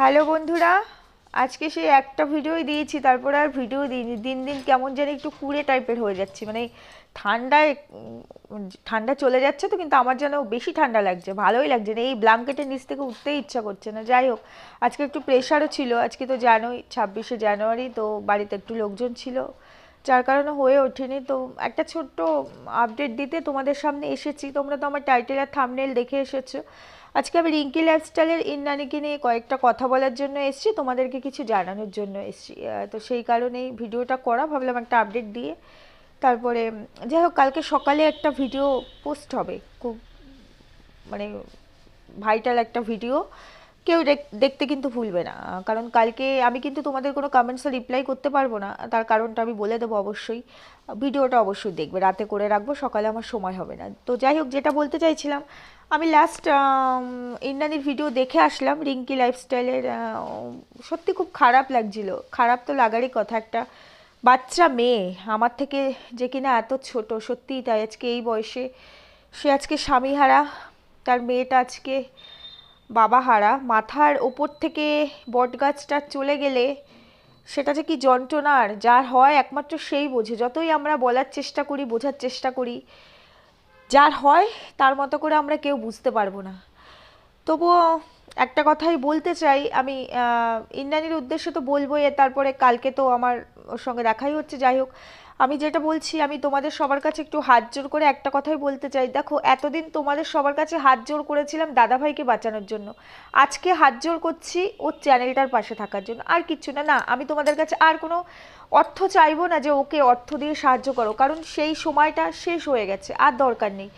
Hello বন্ধুরা, আজকে সেই একটা ভিডিওই দিয়েছি, তারপর আর ভিডিও দিইনি। দিন দিন কেমন যেন একটু কুড়ে টাইপের হয়ে যাচ্ছে মানে ঠান্ডায় ঠান্ডা চলে যাচ্ছে তো, কিন্তু আমার যেন বেশি ঠান্ডা লাগছে, ভালোই লাগছে না। এই ব্ল্যাঙ্কেটের নিচ থেকে উঠতেই ইচ্ছা করছে না। যাই হোক, আজকে একটু প্রেশারও ছিল, আজকে তো জানোই ছাব্বিশে জানুয়ারি, তো বাড়িতে একটু লোকজন ছিল, যার কারণে হয়ে ওঠেনি। তো একটা ছোট্ট আপডেট দিতে তোমাদের সামনে এসেছি, তোমরা তো আমার টাইটেল আর থামনেল দেখে এসেছ। আজকে আমি রিঙ্কি লাইফস্টাইলের ইন্নানিকে নিয়ে কয়েকটা কথা বলার জন্য এসেছি, তোমাদেরকে কিছু জানানোর জন্য এসেছি। তো সেই কারণেই ভিডিওটা করা, ভাবলাম একটা আপডেট দিয়ে। তারপরে, যাই হোক, কালকে সকালে একটা ভিডিও পোস্ট হবে, খুব মানে ভাইটাল একটা ভিডিও কেউ দেখ- দেখতে কিন্তু ভুলবে না। কারণ কালকে আমি কিন্তু তোমাদের কোনো কমেন্টসে রিপ্লাই করতে পারব না। তার কারণটা আমি বলে দেবো অবশ্যই। ভিডিওটা অবশ্যই দেখবে। রাতে করে রাখব, সকালে আমার সময় হবে না। তো যাই হোক, যেটা বলতে চাইছিলাম আমি লাস্ট ইন্দ্রাণীর ভিডিও দেখে আসলাম, রিঙ্কি লাইফস্টাইলের সত্যি খুব খারাপ লাগছিল। খারাপ তো লাগারই কথা একটা বাচ্চা মেয়ে, আমার থেকে যে কিনা এত ছোট, সত্যিই তাই আজকে এই বয়সে সে আজকে স্বামীহারা, তার মেয়েটা আজকে বাবা হারা মাথার ওপর থেকে বটগাছটা চলে গেলে সেটা যে কি যন্ত্রণার, যার হয় একমাত্র সেই বোঝে। যতই আমরা বলার চেষ্টা করি, বোঝার চেষ্টা করি যার হয়, তার মতো করে আমরা কেউ বুঝতে পারব না। তবুও একটা কথাই বলতে চাই, আমি ইন্দ্রানীর উদ্দেশ্যে তো বলবোই তারপরে কালকে তো আমার ওর সঙ্গে দেখাই হচ্ছে, যাই হোক। আমি যেটা বলছি, আমি তোমাদের সবার কাছে একটু হাত জোর করে একটা কথাই বলতে চাই। দেখো, এতদিন তোমাদের সবার কাছে হাত জোর করেছিলাম দাদাভাইকে বাঁচানোর জন্য। আজকে হাত জোর করছি ওর চ্যানেলটার পাশে থাকার জন্য। আর কিচ্ছু না না, আমি তোমাদের কাছে আর কোনো অর্থ চাইব না যে ওকে অর্থ দিয়ে সাহায্য করো, কারণ সেই সময়টা শেষ হয়ে গেছে, আর দরকার নেই।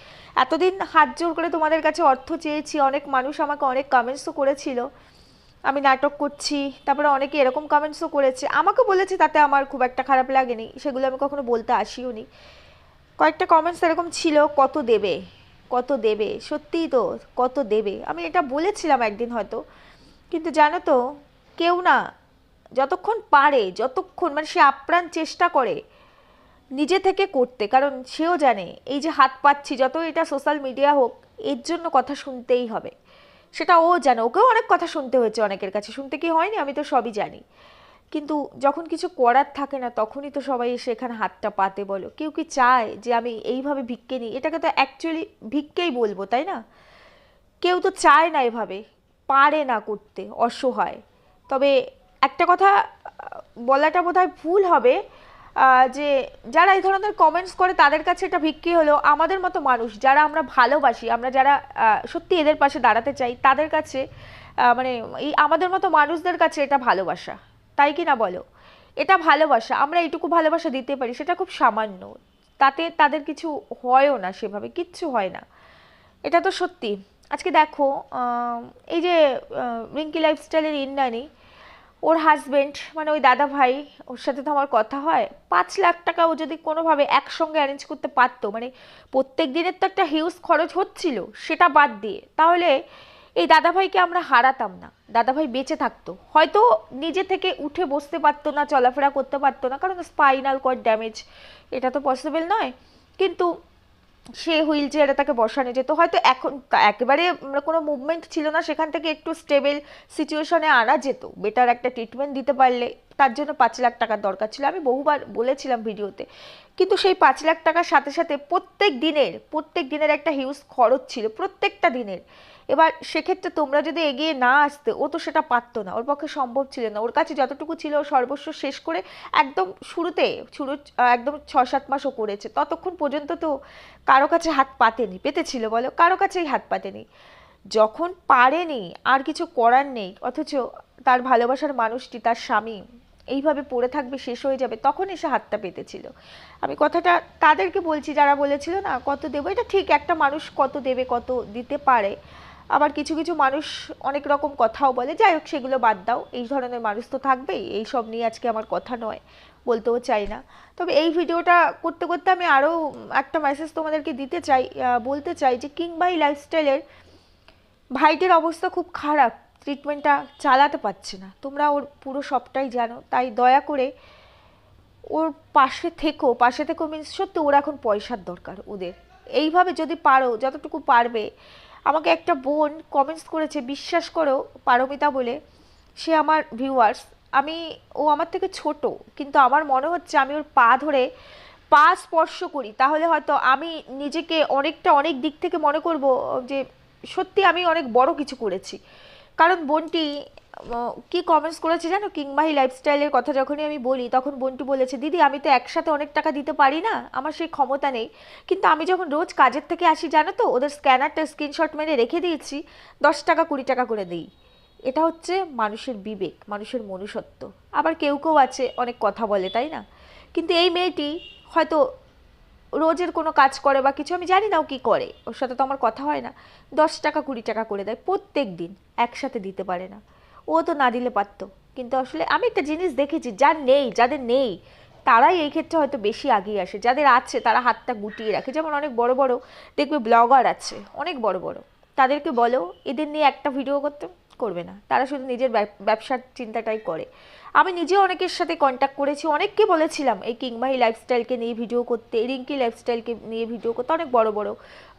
এতদিন হাত জোর করে তোমাদের কাছে অর্থ চেয়েছি, অনেক মানুষ আমাকে অনেক কমেন্টসও করেছিল। আমি নাটক করছি, তারপরে অনেকে এরকম কমেন্টসও করেছে। আমাকে বলেছে তাতে আমার খুব একটা খারাপ লাগেনি, সেগুলো আমি কখনো বলতে আসিও নি। কয়েকটা কমেন্টস এরকম ছিল, কত দেবে? কত দেবে? সত্যিই তো, কত দেবে? আমি এটা বলেছিলাম একদিন হয়তো, কিন্তু জানো তো, কেউ না, যতক্ষণ পারে, যতক্ষণ মানে সে আপ্রাণ চেষ্টা করে, নিজে থেকে করতে, কারণ সেও জানে, এই যে হাত পাচ্ছি যত এটা সোশ্যাল মিডিয়া হোক, এর জন্য কথা শুনতেই হবে। সেটা ও জানে। ওকেও অনেক কথা শুনতে হয়েছে অনেকের কাছে। শুনতে কি হয়নি আমি তো সবই জানি। কিন্তু যখন কিছু করার থাকে না, তখনই তো সবাই এসে এখানে হাতটা পাতে বলো। কেউ কি চায় যে আমি এইভাবে ভিক্ষে নিই? এটাকে তো অ্যাকচুয়ালি ভিক্ষেই বলব, তাই না? কেউ তো চায় না এভাবে। পারে না করতে, অসহায়। তবে একটা কথা বলাটা বোধহয় ভুল হবে। যে যারা এই ধরনের কমেন্টস করে, তাদের কাছে এটা ভিক্ষি হলো আমাদের মতো মানুষ, যারা আমরা ভালোবাসি, আমরা যারা সত্যি এদের পাশে দাঁড়াতে চাই, তাদের কাছে মানে এই আমাদের মতো মানুষদের কাছে এটা ভালোবাসা। তাই কি না বলো? এটা ভালোবাসা, আমরা এইটুকু ভালোবাসা দিতে পারি, সেটা খুব সামান্য। তাতে তাদের কিছু হয়ও না সেভাবে, কিচ্ছু হয় না। এটা তো সত্যি। আজকে দেখো এই যে রিঙ্কি লাইফস্টাইলের ইন্দ্রাণী ওর হাজবেন্ড মানে ওই দাদা ভাই, ওর সাথে তো আমার কথা হয়, পাঁচ লাখ টাকা ও যদি কোনোভাবে একসঙ্গে অ্যারেঞ্জ করতে পারতো মানে প্রত্যেক দিনের তো একটা হিউজ খরচ হচ্ছিল, সেটা বাদ দিয়ে, তাহলে এই দাদাভাইকে আমরা হারাতাম না দাদাভাই বেঁচে থাকতো। হয়তো নিজে থেকে উঠে বসতে পারতো না, চলাফেরা করতে পারতো না, কারণ স্পাইনাল কর্ড ড্যামেজ এটা তো পসিবল নয়, কিন্তু সে হুইল চেয়ারে তাকে বসানো যেত। হয়তো এখন একেবারে কোনো মুভমেন্ট ছিল না, সেখান থেকে একটু স্টেবেল সিচুয়েশনে আনা যেত। বেটার একটা ট্রিটমেন্ট দিতে পারলে। তার জন্য পাঁচ লাখ টাকার দরকার ছিল। আমি বহুবার বলেছিলাম ভিডিওতে। কিন্তু সেই পাঁচ লাখ টাকার সাথে সাথে প্রত্যেক দিনের প্রত্যেক দিনের একটা হিউজ খরচ ছিল, প্রত্যেকটা দিনের। এবার সেক্ষেত্রে তোমরা যদি এগিয়ে না আসতে, ও তো সেটা পারতো না, ওর পক্ষে সম্ভব ছিল না। ওর কাছে যতটুকু ছিল, ও সর্বস্ব শেষ করে একদম শুরুতে, শুরু, একদম ছ সাত মাসও করেছে। ততক্ষণ পর্যন্ত তো কারও কাছে হাত পাতেনি, পেতেছিল বলো, কারও কাছেই হাত পাতেনি। যখন পারেনি, আর কিছু করার নেই, অথচ তার ভালোবাসার মানুষটি, তার স্বামী এইভাবে পড়ে থাকবে, শেষ হয়ে যাবে, তখন এসে হাতটা পেতেছিল। আমি কথাটা তাদেরকে বলছি, যারা বলেছিল না, কত দেবো, এটা ঠিক, একটা মানুষ কত দেবে, কত দিতে পারে। আবার কিছু কিছু মানুষ অনেক রকম কথাও বলে, যাই হোক, সেগুলো বাদ দাও, এই ধরনের মানুষ তো থাকবেই, এই সব নিয়ে আজকে আমার কথা নয়, বলতেও চাই না। তবে এই ভিডিওটা করতে করতে আমি আরও একটা মেসেজ তোমাদেরকে দিতে চাই বলতে চাই যে কিংবাই লাইফস্টাইলের ভাইটির অবস্থা খুব খারাপ। ট্রিটমেন্টটা চালাতে পারছে না। তোমরা ওর পুরো সবটাই জানো। তাই দয়া করে ওর পাশে থেকো। পাশে থেকো মিনস সত্যি ওর এখন পয়সার দরকার ওদের। এইভাবে যদি পারো, যতটুকু পারবে, আমাকে একটা বোন কমেন্টস করেছে, বিশ্বাস করো, পারমিতা বলে, সে আমার ভিউয়ার্স আমি, ও আমার থেকে ছোট, কিন্তু আমার মনে হচ্ছে আমি ওর পা ধরে পা স্পর্শ করি। তাহলে হয়তো আমি নিজেকে অনেকটা অনেক দিক থেকে মনে করব যে সত্যি আমি অনেক বড় কিছু করেছি। কারণ বোনটি কি কমেন্টস করেছে জানো? কিংবাহি লাইফস্টাইলের কথা যখনই আমি বলি, তখন বোনটি বলেছে, দিদি, আমি তো একসাথে অনেক টাকা দিতে পারি না, আমার সেই ক্ষমতা নেই। কিন্তু আমি যখন রোজ কাজের থেকে আসি, জানো তো, ওদের স্ক্যানারটা স্ক্রিনশট মেরে রেখে দিয়েছি, দশ টাকা, কুড়ি টাকা করে দিই। এটা হচ্ছে মানুষের বিবেক, মানুষের মনুষ্যত্ব। আবার কেউ কেউ আছে, অনেক কথা বলে, তাই না? কিন্তু এই মেয়েটি হয়তো রোজের কোনো কাজ করে বা কিছু, আমি জানি না ও কী করে। ওর সাথে তো আমার কথা হয় না। দশ টাকা, কুড়ি টাকা করে দেয় প্রত্যেক দিন, একসাথে দিতে পারে না। ও তো না দিলে পারতো। কিন্তু আসলে আমি একটা জিনিস দেখেছি, যার নেই, যাদের নেই, তারাই এই ক্ষেত্রে হয়তো বেশি আগিয়ে আসে। যাদের আছে, তারা হাতটা গুটিয়ে রাখে। যেমন অনেক বড় বড়, দেখবে ব্লগার আছে, অনেক বড় বড়। তাদেরকে বলো, এদের নিয়ে একটা ভিডিও করতে। করবে না। তারা শুধু নিজের ব্যবসার চিন্তাটাই করে। আমি নিজে অনেকের সাথে কন্ট্যাক্ট করেছি, অনেককে বলেছিলাম, এই কিংবাহি লাইফস্টাইলকে নিয়ে ভিডিও করতে রিঙ্কি লাইফস্টাইলকে নিয়ে ভিডিও করতে। অনেক বড় বড়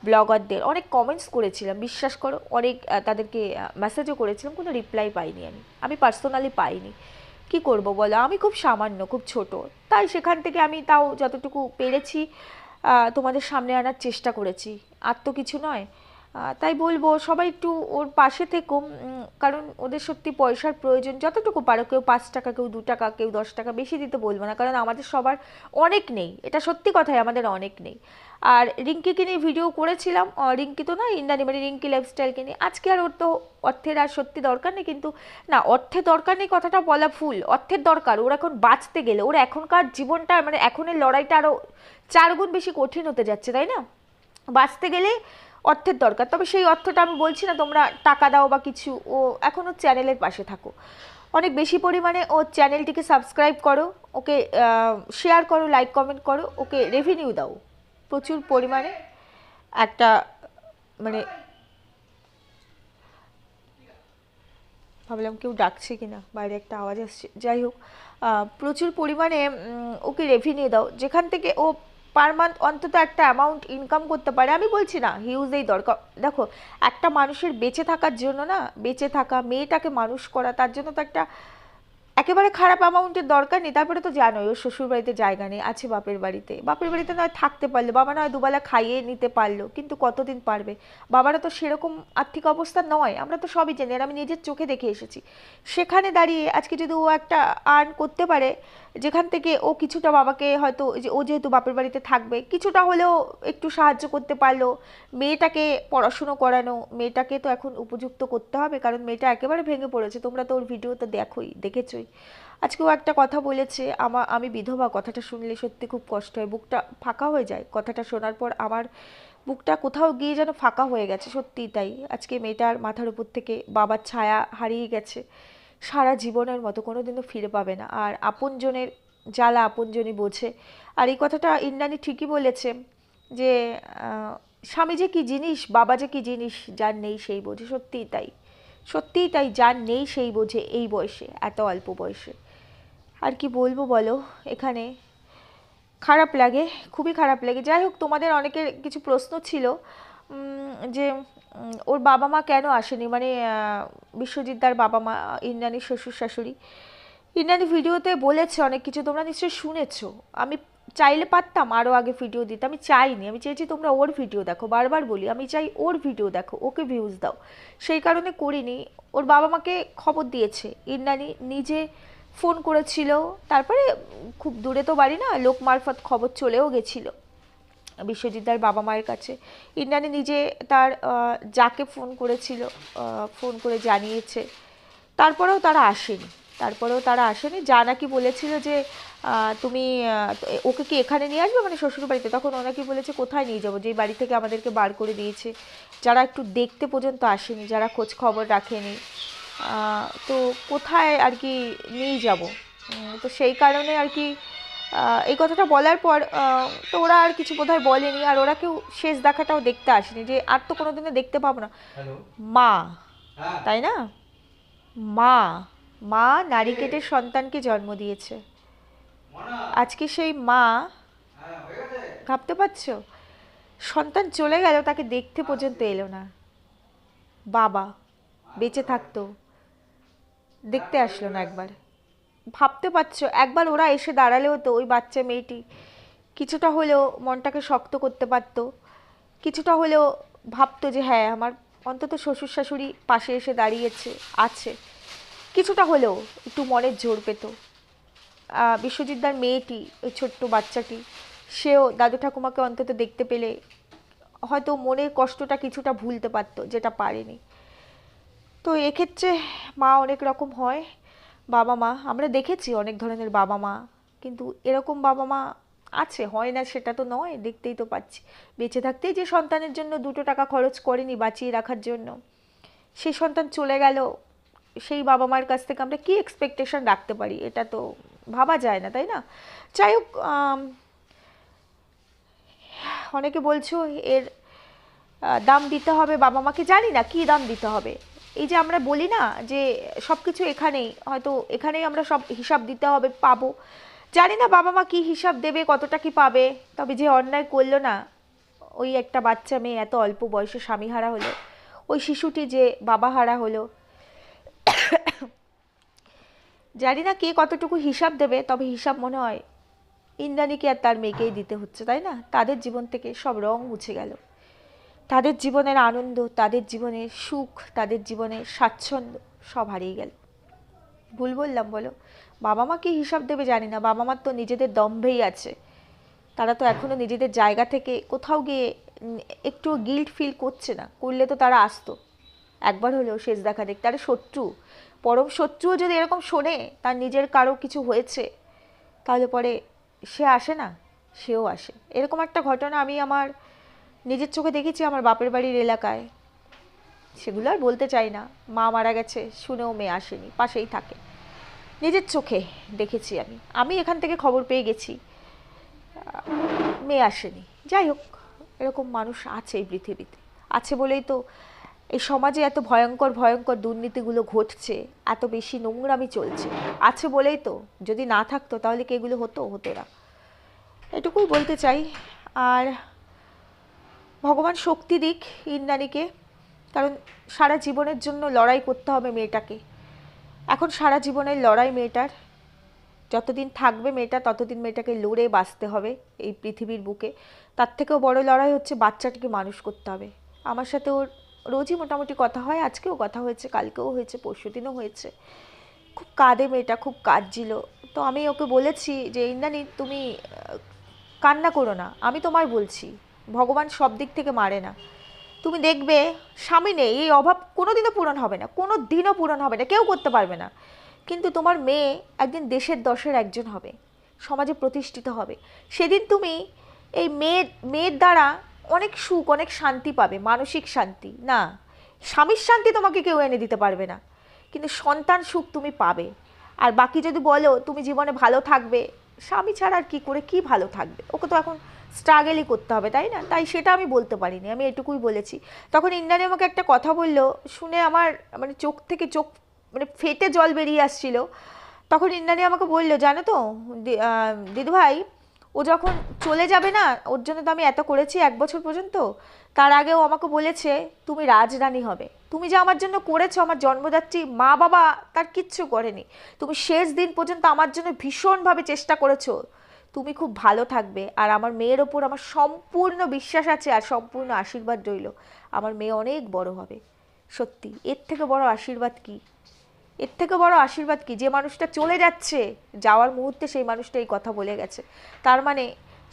ব্লগারদের অনেক কমেন্টস করেছিলাম, বিশ্বাস করো, অনেক তাদেরকে মেসেজও করেছিলাম, কোনো রিপ্লাই পাইনি আমি। আমি পার্সোনালি পাইনি। কি করব বলো? আমি খুব সামান্য, খুব ছোট। তাই সেখান থেকে আমি তাও যতটুকু পেরেছি তোমাদের সামনে আনার চেষ্টা করেছি। আর তো কিছু নয়। তাই বলব, সবাই একটু ওর পাশে থেকো। কারণ ওদের সত্যি পয়সার প্রয়োজন। যতটুকু পারো, কেউ পাঁচ টাকা, কেউ দু টাকা, কেউ দশ টাকা বেশি দিতে বলব না। কারণ আমাদের সবার অনেক নেই। এটা সত্যি কথাই, আমাদের অনেক নেই। আর রিঙ্কিকে নিয়ে ভিডিও করেছিলাম। রিঙ্কি তো না ইন্দানি মানে রিঙ্কি লাইফস্টাইলকে নিয়ে। আজকে আর ওর তো অর্থের আর সত্যি দরকার নেই। কিন্তু না, অর্থের দরকার নেই কথাটা বলা ফুল অর্থের দরকার। ওর এখন বাঁচতে গেলে, ওর এখনকার জীবনটা মানে এখনের লড়াইটা আরও চার গুণ বেশি কঠিন হতে যাচ্ছে, তাই না? বাঁচতে গেলে অর্থের দরকার। তবে সেই অর্থটা আমি বলছি না, তোমরা টাকা দাও বা কিছু, ও এখনও চ্যানেলের পাশে থাকো। অনেক বেশি পরিমাণে ও চ্যানেলটিকে সাবস্ক্রাইব করো, ওকে শেয়ার করো লাইক কমেন্ট করো, ওকে রেভিনিউ দাও। প্রচুর পরিমাণে একটা মানে ভাবলাম কেউ ডাকছে কিনা, বাইরে একটা আওয়াজ আসছে। যাই হোক প্রচুর পরিমাণে ওকে রেভিনিউ দাও। যেখান থেকে ও পার মান্থ অন্তত একটা অ্যামাউন্ট ইনকাম করতে পারে। আমি বলছি না হিউজেই দরকার। দেখো, একটা মানুষের বেঁচে থাকার জন্য না, বেঁচে থাকা, মেয়েটাকে মানুষ করা, তার জন্য তো একটা একেবারে খারাপ অ্যামাউন্টের দরকার নেই। তারপরে তো জানোই, ওর শ্বশুর বাড়িতে জায়গা নেই, আছে বাপের বাড়িতে। বাপের বাড়িতে নয় থাকতে পারল, বাবা নয় দুবেলা খাইয়ে নিতে পারল, কিন্তু কতদিন পারবে? বাবারা তো সেরকম আর্থিক অবস্থা নয়, আমরা তো সবই জানি, আর আমি নিজের চোখে দেখে এসেছি। সেখানে দাঁড়িয়ে আজকে যদি ও একটা আর্ন করতে পারে, যেখান থেকে ও কিছুটা বাবাকে হয়তো যে, ও যেহেতু বাপের বাড়িতে থাকবে, কিছুটা হলেও একটু সাহায্য করতে পারল। মেয়েটাকে পড়াশুনো করানো, মেয়েটাকে তো এখন উপযুক্ত করতে হবে, কারণ মেয়েটা একেবারে ভেঙে পড়েছে। তোমরা তো ওর ভিডিও তো দেখোই, দেখেছই। আজকে ও একটা কথা বলেছে, আমা, আমি বিধবা, কথাটা শুনলে সত্যি খুব কষ্ট হয়। বুকটা ফাঁকা হয়ে যায় কথাটা শোনার পর আমার বুকটা কোথাও গিয়ে যেন ফাঁকা হয়ে গেছে, সত্যিই তাই। আজকে মেয়েটার মাথার উপর থেকে বাবার ছায়া হারিয়ে গেছে, সারা জীবনের মতো, কোনোদিনও ফিরে পাবে না। আর আপনজনের জ্বালা আপনজনই বোঝে। আর এই কথাটা ইন্দ্রাণী ঠিকই বলেছে যে স্বামী যে কী জিনিস, বাবা যে কী জিনিস, যার নেই সেই বোঝে, সত্যিই তাই। সত্যিই তাই, যার নেই সেই বোঝে এই বয়সে, এত অল্প বয়সে। আর কি বলব বলো, এখানে খারাপ লাগে, খুবই খারাপ লাগে। যাই হোক, তোমাদের অনেকের কিছু প্রশ্ন ছিল যে ওর বাবা মা কেন আসেনি? মানে বিশ্বজিৎ দার বাবা মা, ইন্দ্রাণীর শ্বশুর শাশুড়ি। ইন্দ্রাণী ভিডিওতে বলেছে অনেক কিছু, তোমরা নিশ্চয়ই শুনেছো। আমি চাইলে পারতাম আরও আগে ভিডিও দিতে। আমি চাইনি, আমি চেয়েছি তোমরা ওর ভিডিও দেখো। বারবার বলি, আমি চাই ওর ভিডিও দেখো, ওকে ভিউজ দাও। সেই কারণে করিনি। ওর বাবা মাকে খবর দিয়েছে। ইন্দ্রাণী নিজে ফোন করেছিল। তারপরে খুব দূরে তো বাড়ি না, লোক মারফত খবর চলেও গেছিল বিশ্বজিৎদার বাবা মায়ের কাছে। ইন্দ্রাণী নিজে তার যাকে ফোন করেছিল ফোন করে জানিয়েছে। তারপরেও তারা আসেনি। তারপরেও তারা আসেনি। যা নাকি বলেছিল যে তুমি ওকে কি এখানে নিয়ে আসবে মানে শ্বশুর বাড়িতে তখন ও নাকি বলেছে কোথায় নিয়ে যাব? যেই বাড়ি থেকে আমাদেরকে বার করে দিয়েছে। যারা একটু দেখতে পর্যন্ত আসেনি যারা খোঁজ খবর রাখেনি তো কোথায় আর কি নিয়ে যাব? তো সেই কারণে আর কি এই কথাটা বলার পর তো ওরা আর কিছু বোধহয় বলেনি। আর ওরা কেউ শেষ দেখাটাও দেখতে আসেনি যে আর তো কোনো কোনোদিনও দেখতে পাবো না। মা হ্যাঁ। তাই না? মা। মা নারী কেটে সন্তানকে জন্ম দিয়েছে। আজকে সেই মা ভাবতে পারছ? সন্তান চলে গেল, তাকে দেখতে পর্যন্ত এলো না। বাবা বেঁচে থাকতো, দেখতে আসলো না একবার। ভাবতে পারছ? একবার ওরা এসে দাঁড়ালেও তো ওই বাচ্চা মেয়েটি। কিছুটা হলেও মনটাকে শক্ত করতে পারতো, কিছুটা হলেও ভাবতো যে হ্যাঁ আমার অন্তত শ্বশুর শাশুড়ি পাশে এসে দাঁড়িয়েছে, আছে। কিছুটা হলেও একটু মনের জোর পেত। বিশ্বজিৎদার মেয়েটি, ওই ছোট্ট বাচ্চাটি, সেও দাদু ঠাকুমাকে অন্তত দেখতে পেলে হয়তো মনের কষ্টটা কিছুটা ভুলতে পারতো, যেটা পারেনি। তো এক্ষেত্রে মা অনেক রকম হয়, বাবা মা। আমরা দেখেছি অনেক ধরনের বাবা মা, কিন্তু এরকম বাবা মা আছে, হয় না সেটা তো নয়, দেখতেই তো পাচ্ছি। বেঁচে থাকতেই যে সন্তানের জন্য দুটো টাকা খরচ করেনি বাঁচিয়ে রাখার জন্য সেই সন্তান চলে গেল সেই বাবা মার কাছ থেকে আমরা কি এক্সপেকটেশন রাখতে পারি? এটা তো ভাবা যায় না, তাই না? যাই হোক অনেকে বলছো এর দাম দিতে হবে বাবা মাকে, জানি না কি দাম দিতে হবে। এই যে আমরা বলি না যে সব কিছু এখানেই, হয়তো এখানেই আমরা সব হিসাব দিতে হবে, পাবো। জানি না বাবা মা কি হিসাব দেবে, কতটা কি পাবে, তবে যে অন্যায় করল না, ওই একটা বাচ্চা মেয়ে এত অল্প বয়সে স্বামী হারা হলো, ওই শিশুটি যে বাবা হারা হলো জানি না কে কতটুকু হিসাব দেবে, তবে হিসাব মনে হয় ইন্দ্রাণীকে আর তার মেয়েকেই দিতে হচ্ছে, তাই না? তাদের জীবন থেকে সব রং মুছে গেল। তাদের জীবনের আনন্দ, তাদের জীবনের সুখ, তাদের জীবনের স্বাচ্ছন্দ্য সব হারিয়ে গেল। ভুল বললাম, বলো? বাবা মা কি হিসাব দেবে জানি না, বাবা মার তো নিজেদের দম্ভেই আছে। তারা তো এখনও নিজেদের জায়গা থেকে কোথাও গিয়ে একটু গিল্ট ফিল করছে না। করলে তো তারা আসতো। একবার হলেও শেষ দেখা দেখতে। আরে শত্রু পরম শত্রুও যদি এরকম শোনে তার নিজের কারও কিছু হয়েছে, তাহলে পরে সে আসে না, সেও আসে। এরকম একটা ঘটনা আমি আমার নিজের চোখে দেখেছি আমার বাপের বাড়ির এলাকায়। সেগুলো আর বলতে চাই না। মা মারা গেছে, শুনেও মেয়ে আসেনি, পাশেই থাকে। নিজের চোখে দেখেছি আমি। আমি এখান থেকে খবর পেয়ে গেছি। মেয়ে আসেনি। যাই হোক, এরকম মানুষ আছে এই পৃথিবীতে। আছে বলেই তো এই সমাজে এত ভয়ঙ্কর ভয়ঙ্কর দুর্নীতিগুলো ঘটছে, এত বেশি নোংরামি চলছে। আছে বলেই তো, যদি না থাকতো তাহলে কি এগুলো হতো? হতো না। এটুকুই বলতে চাই। আর ভগবান শক্তি দিক ইন্দ্রাণীকে, কারণ সারা জীবনের জন্য লড়াই করতে হবে মেয়েটাকে। এখন সারা জীবনের লড়াই মেয়েটার। যতদিন থাকবে মেয়েটা, ততদিন মেয়েটাকে লড়ে বাঁচতে হবে এই পৃথিবীর বুকে। তার থেকেও বড় লড়াই হচ্ছে বাচ্চাটাকে মানুষ করতে হবে। আমার সাথে ওর রোজই মোটামুটি কথা হয়, আজকেও কথা হয়েছে, কালকেও হয়েছে, পরশুদিনও হয়েছে। খুব কাঁদে মেয়েটা, খুব কাঁদছিল। তো আমি ওকে বলেছি যে, ইন্দ্রাণী, তুমি কান্না করো না, আমি তোমায় বলছি, ভগবান সব দিক থেকে মারে না। তুমি দেখবে, স্বামী নেই, এই অভাব কোনোদিনও পূরণ হবে না কোনো দিনও পূরণ হবে না, কেউ করতে পারবে না। কিন্তু তোমার মেয়ে একদিন দেশের দশের একজন হবে, সমাজে প্রতিষ্ঠিত হবে। সেদিন তুমি এই মেয়ের মেয়ের দ্বারা অনেক সুখ, অনেক শান্তি পাবে, মানসিক শান্তি, না? স্বামীর শান্তি তোমাকে কেউ এনে দিতে পারবে না। কিন্তু সন্তান সুখ তুমি পাবে। আর বাকি যদি বলো, তুমি জীবনে ভালো থাকবে, স্বামী ছাড়া আর কী করে, কি ভালো থাকবে? ওকে তো এখন স্ট্রাগেলই করতে হবে, তাই না? তাই সেটা আমি বলতে পারিনি, আমি এটুকুই বলেছি। তখন ইন্দ্রাণী আমাকে একটা কথা বলল, শুনে আমার মানে চোখ থেকে চোখ মানে ফেটে জল বেরিয়ে আসছিল। তখন ইন্দ্রাণী আমাকে বলল, জানো তো দিদিভাই ও যখন চলে যাবে না, ওর জন্য তো আমি এত করেছি এক বছর পর্যন্ত, তার আগেও আমাকে বলেছে, তুমি রাজরানী হবে। তুমি যে আমার জন্য করেছ, আমার জন্মদাত্রী মা বাবা তার কিচ্ছু করেনি। তুমি শেষ দিন পর্যন্ত আমার জন্য ভীষণভাবে চেষ্টা করেছ। তুমি খুব ভালো থাকবে। আর আমার মেয়ের ওপর আমার সম্পূর্ণ বিশ্বাস আছে আর সম্পূর্ণ আশীর্বাদ রইল। আমার মেয়ে অনেক বড় হবে। সত্যি, এর থেকে বড় আশীর্বাদ কি? এর থেকে বড় আশীর্বাদ কি? যে মানুষটা চলে যাচ্ছে, যাওয়ার মুহূর্তে সেই মানুষটা এই কথা বলে গেছে। তার মানে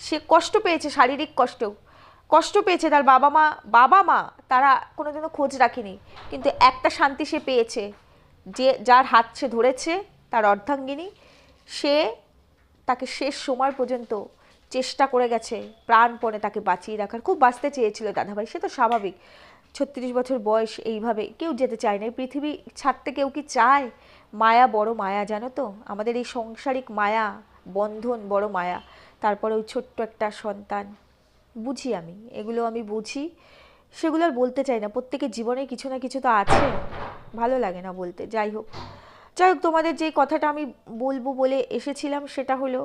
সে কষ্ট পেয়েছে, শারীরিক কষ্ট। কষ্ট পেয়েছে তার বাবা মা বাবা মা তারা কোনোদিনও খোঁজ রাখেনি। কিন্তু একটা শান্তি সে পেয়েছে, যে যার হাত সে ধরেছে, তার অর্ধাঙ্গিনী, সে তাকে শেষ সময় পর্যন্ত চেষ্টা করে গেছে, প্রাণপণে তাকে বাঁচিয়ে রাখার। খুব বাঁচতে চেয়েছিল দাদাভাই, সে তো স্বাভাবিক। ছত্রিশ বছর বয়স এইভাবে কেউ যেতে চায় না। এই পৃথিবী ছাড়তে কেউ কি চায়? মায়া বড় মায়া, জানো তো? আমাদের এই সংসারিক মায়া, বন্ধন বড় মায়া। তারপরে ওই ছোট্ট একটা সন্তান। বুঝি আমি, এগুলো আমি বুঝি। সেগুলো আর বলতে চাই না। প্রত্যেকের জীবনে কিছু না কিছু তো আছে। ভালো লাগে না বলতে, যাই হোক। যাই হোক, তোমাদের যে কথাটা আমি বলব বলে এসেছিলাম সেটা হলো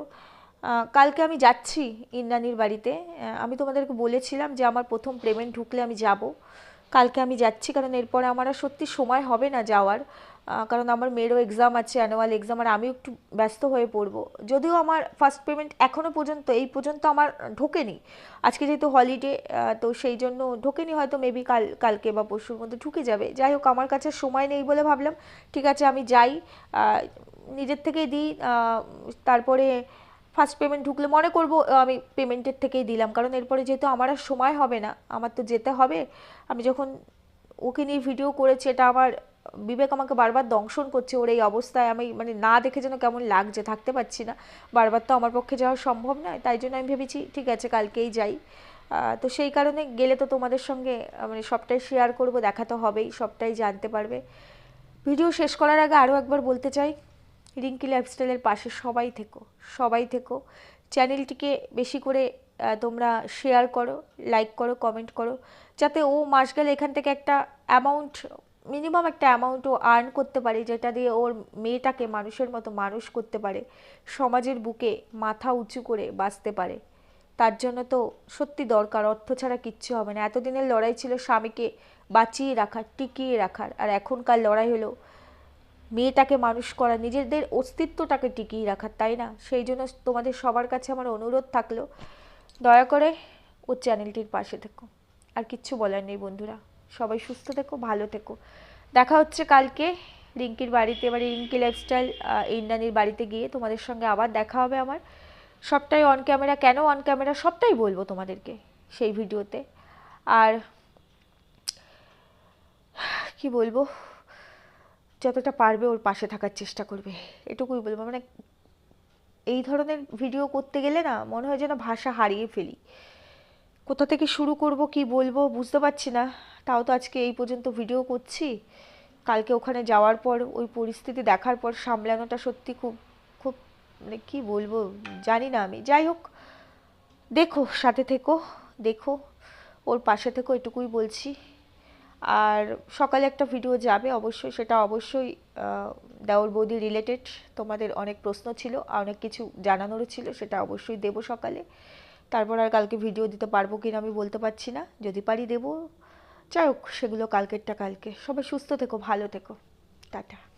কালকে আমি যাচ্ছি ইন্দ্রাণীর বাড়িতে। আমি তোমাদেরকে বলেছিলাম যে আমার প্রথম পেমেন্ট ঢুকলে আমি যাব। কালকে আমি যাচ্ছি, কারণ এরপরে আমার আর সত্যি সময় হবে না যাওয়ার। কারণ আমার মেয়েরও এক্সাম আছে অ্যানুয়াল এক্সাম আর আমিও একটু ব্যস্ত হয়ে পড়ব। যদিও আমার ফার্স্ট পেমেন্ট এখনও পর্যন্ত, এই পর্যন্ত আমার ঢোকেনি। আজকে যেহেতু হলিডে তো সেই জন্য ঢোকেনি, হয়তো মেবি কাল, কালকে বা পরশুর মধ্যে ঢুকে যাবে। যাই হোক, আমার কাছে সময় নেই বলে ভাবলাম, ঠিক আছে আমি যাই নিজের থেকেই দিই তারপরে ফার্স্ট পেমেন্ট ঢুকলে মনে করব আমি পেমেন্টের থেকেই দিলাম। কারণ এরপরে যেহেতু আমার আর সময় হবে না, আমার তো যেতে হবে। আমি যখন ওকে নিয়ে ভিডিও করেছি, এটা আমার, বিবেক আমাকে বারবার দংশন করছে ওর এই অবস্থায়। আমি মানে না দেখে যেন কেমন লাগছে, থাকতে পারছি না। বারবার তো আমার পক্ষে যাওয়া সম্ভব নয়, তাই জন্য আমি ভেবেছি, ঠিক আছে, কালকেই যাই। তো সেই কারণে গেলে তো তোমাদের সঙ্গে মানে সবটাই শেয়ার করব, দেখা তো হবেই, সবটাই জানতে পারবে। ভিডিও শেষ করার আগে আরও একবার বলতে চাই রিঙ্কি লাইফস্টাইলের পাশে সবাই থেকো সবাই থেকো। চ্যানেলটিকে বেশি করে তোমরা শেয়ার করো লাইক করো কমেন্ট করো, যাতে ও মাস গেলে এখান থেকে একটা অ্যামাউন্ট মিনিমাম একটা অ্যামাউন্ট ও আর্ন করতে পারে, যেটা দিয়ে ওর মেয়েটাকে মানুষের মতো মানুষ করতে পারে, সমাজের বুকে মাথা উঁচু করে বাঁচতে পারে। তার জন্য তো সত্যি দরকার, অর্থ ছাড়া কিচ্ছু হবে না। এতদিনের লড়াই ছিল স্বামীকে বাঁচিয়ে রাখার, টিকিয়ে রাখার, আর এখনকার লড়াই হলো মেয়েটাকে মানুষ করা, নিজেদের অস্তিত্বটাকে টিকিয়ে রাখার তাই না? সেই জন্য তোমাদের সবার কাছে আমার অনুরোধ থাকল, দয়া করে ওর চ্যানেলটির পাশে থেকো। আর কিচ্ছু বলার নেই বন্ধুরা। সবাই সুস্থ থেকো, ভালো থেকো। দেখা হচ্ছে কালকে রিঙ্কির বাড়িতে, এবার রিঙ্কি লাইফস্টাইল ইন্দ্রানির বাড়িতে গিয়ে তোমাদের সঙ্গে আবার দেখা হবে আমার। সবটাই অন ক্যামেরা কেন অন ক্যামেরা সবটাই বলব তোমাদেরকে সেই ভিডিওতে। আর কি বলব? যতটা পারবে ওর পাশে থাকার চেষ্টা করবে, এটুকুই বলব। মানে এই ধরনের ভিডিও করতে গেলে না মনে হয় যেন ভাষা হারিয়ে ফেলি। কোথা থেকে শুরু করব, কি বলব বুঝতে পারছি না। তাও তো আজকে এই পর্যন্ত ভিডিও করছি। কালকে ওখানে যাওয়ার পর, ওই পরিস্থিতি দেখার পর সামলানোটা সত্যি খুব খুব মানে কি বলব জানি না আমি। যাই হোক, দেখো, সাথে থেকো, দেখো, ওর পাশে থেকো, এটুকুই বলছি। আর সকালে একটা ভিডিও যাবে, অবশ্যই সেটা অবশ্যই দেওর বৌদি রিলেটেড তোমাদের অনেক প্রশ্ন ছিল, অনেক কিছু জানানোরও ছিল, সেটা অবশ্যই দেব সকালে। তারপর আর কালকে ভিডিও দিতে পারব কিনা আমি বলতে পারছি না, যদি পারি দেবো। যাই হোক, সেগুলো কালকেরটা কালকে। সবাই সুস্থ থেকো, ভালো থেকো। টাটা।